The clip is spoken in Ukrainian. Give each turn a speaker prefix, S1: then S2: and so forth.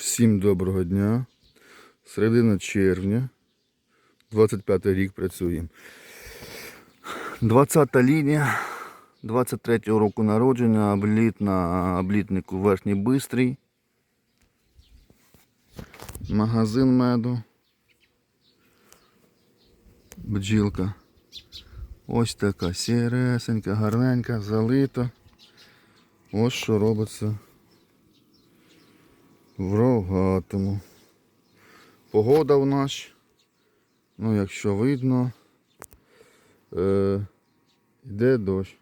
S1: Всім доброго дня. Середина червня. 25 рік працюємо. 20 лінія. 23 року народження, обліт на облітнику Верхній Бистрий. Магазин меду. Бджілка. Ось така сіресенька, гарненька, залита. Ось що робиться в рогатому. Погода в нас, ну якщо видно, е, йде дощ.